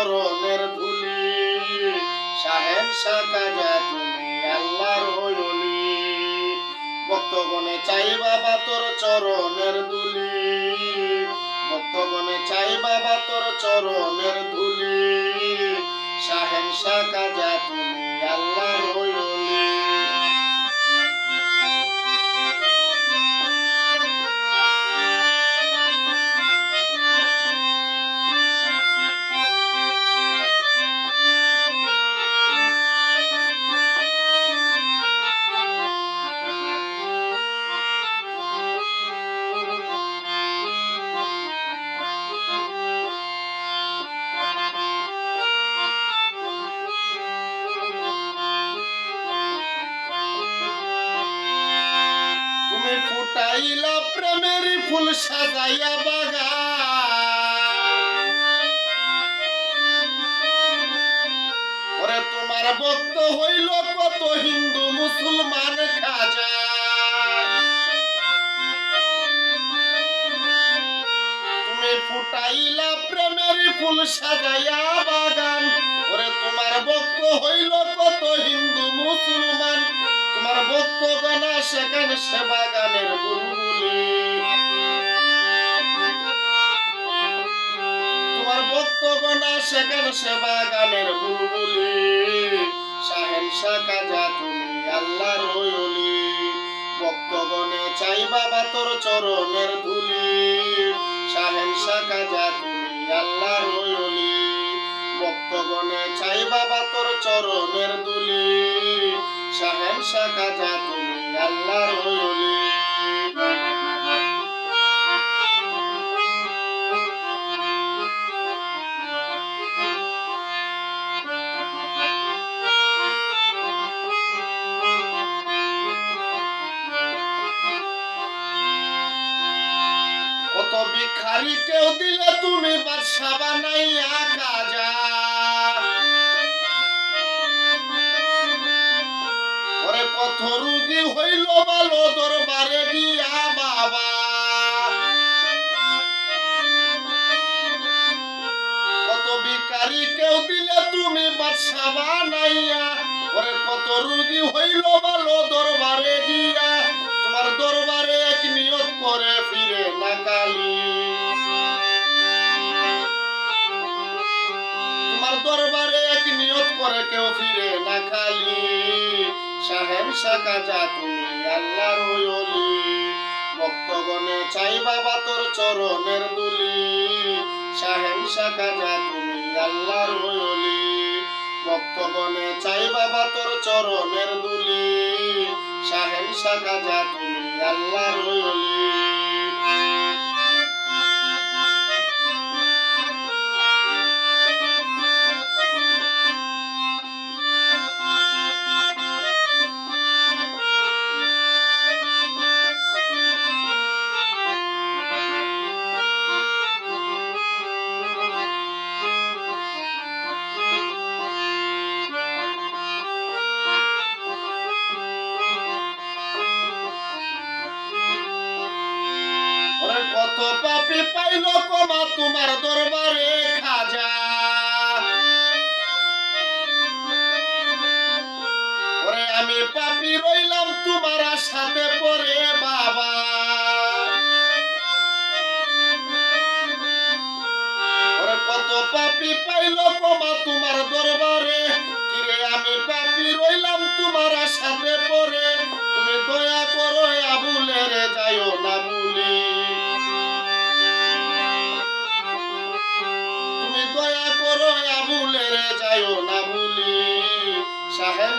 চরণের ধুলি। সাহেব সাকাজা তুমি আল্লাহর হইলি ভক্তগণে চাই বাবা তোর চরণের ধুলি। ভক্তগণে চাই বাবা তোর চরণের ধুলি ফুটাইলা প্রেমের ফুল সাজাইয়া ওরে, তোমার ভক্ত হইল কত হিন্দু মুসলমান খাজা। তুমি ফুটাইলা প্রেমের ফুল সাজাইয়া বাগান। ওরে, তোমার ভক্ত হইল কত হিন্দু মুসলমান তোমার ভক্ত গানা সেখানে সে বাগানের বুলবুলি তোমার ভক্ত সেখানে সে বাগানের বুলবুলি শাহেন শাকাজা তুমি আল্লাহর হইলি। ভক্তগণে চাই বাবা তোর চরণের ধুলি। শাহেন শাকাজা তুমি শাহেন শাকাজা তুমি আল্লাহর দিলে তুমি বাদশা বানাইয়া কাজা ওরে কত হইল দরবারে গিয়া বাবা। ভিখারি কেউ দিলে তুমি ওরে কত রুগী হইল দরবারে তোমার দরবারে এক নিয়ত করে ফিরে না কালি। তোমার দরবারে এক নিয়ত করে কেউ ফিরে না খালি সাহেব শাখা যা তুমি আল্লাহর ওলি ভক্তগণে চাই বাবা তোর চরণের দুলি। সাহেব শাখা যা তুমি আল্লাহর ওলি ভক্তগণে চাই বাবা তোর চরণের দুলি। সাহেব শাখা যা তুমি আল্লাহর ওলি পাপি পাইল কমা তোমার দরবারে খাজা। ওরে আমি পাপি রইলাম তোমার সাথে পরে বাবা। ওরে কত পাপি পাইল কমা তোমার দরবারে, কিরে আমি পাপি রইলাম তোমার সাথে পরে, তুমি দয়া করো আবুলের যাইও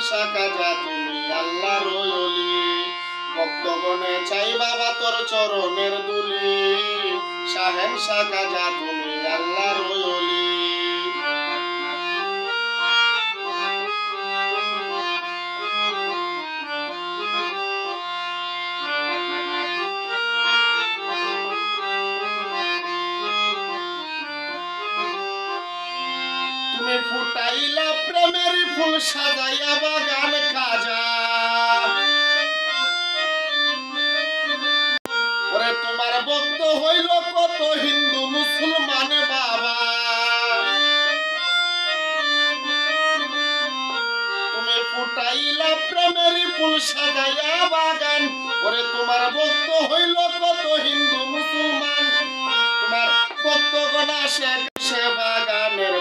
শাখা যা তুমি আল্লাহর ওলি ভক্তগণে চাই বাবা তোর চরণের দুলি। সাহেব সাকা যা তুমি আল্লাহর ওলি ফুল সাজাইয়া বাগান খাজা ওরে তোমার ভক্ত হইল কত হিন্দু মুসলমান বাবা। তুমি ফুটাইলা প্রেমের ফুল সাজাইয়া বাগান। ওরে তোমার ভক্ত হইল কত হিন্দু মুসলমান। তোমার ভক্তগণ আসে সে বাগানের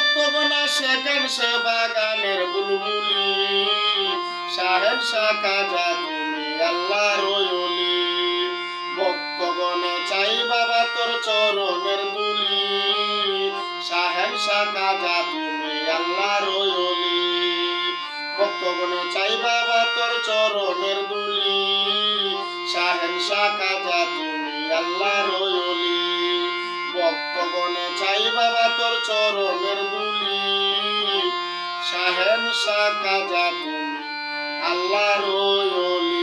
তোমার ভক্তগণ আসে সে বাগানের বুলবুলি। সাহেব শাখা যা তুমি আল্লাহর ওলি ভক্তগণে চাই বাবা তোর চরণের দুলি সাহেব শাখা যা তুমি আল্লাহর ওলি ভক্তগণে চাই বাবা তোর চরণের দুলি সাহেব শাখা যা তুমি আল্লাহর ওলি ভক্তগণে চাই বাবা তোর চরণের দুলি শাহেন শাখা যা তুমি আল্লাহর ওলি